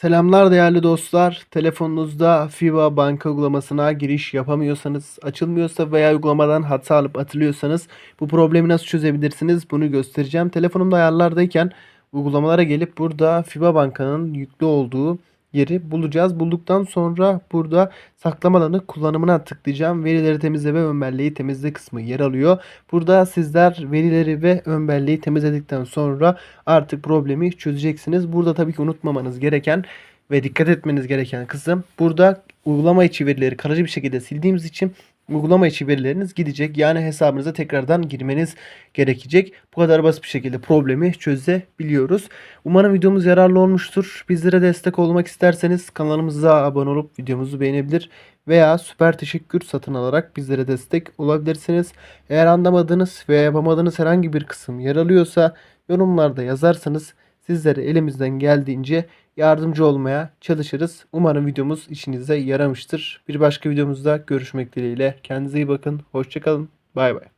Selamlar değerli dostlar. Telefonunuzda FIBA banka uygulamasına giriş yapamıyorsanız, açılmıyorsa veya uygulamadan hata alıp atılıyorsanız bu problemi nasıl çözebilirsiniz bunu göstereceğim. Telefonumda ayarlardayken uygulamalara gelip burada FIBA bankanın yüklü olduğu yeri bulacağız. Bulduktan sonra burada saklama alanı kullanımına tıklayacağım. Verileri temizle ve ön belleği temizle kısmı yer alıyor. Burada sizler verileri ve ön belleği temizledikten sonra artık problemi çözeceksiniz. Burada tabii ki unutmamanız gereken ve dikkat etmeniz gereken kısım burada uygulama içi verileri kalıcı bir şekilde sildiğimiz için uygulama içi verileriniz gidecek. Yani hesabınıza tekrardan girmeniz gerekecek. Bu kadar basit bir şekilde problemi çözebiliyoruz. Umarım videomuz yararlı olmuştur. Bizlere destek olmak isterseniz kanalımıza abone olup videomuzu beğenebilir veya süper teşekkür satın alarak bizlere destek olabilirsiniz. Eğer anlamadığınız veya yapamadığınız herhangi bir kısım yer alıyorsa yorumlarda yazarsanız sizlere elimizden geldiğince yardımcı olmaya çalışırız. Umarım videomuz işinize yaramıştır. Bir başka videomuzda görüşmek dileğiyle. Kendinize iyi bakın. Hoşçakalın. Bay bay.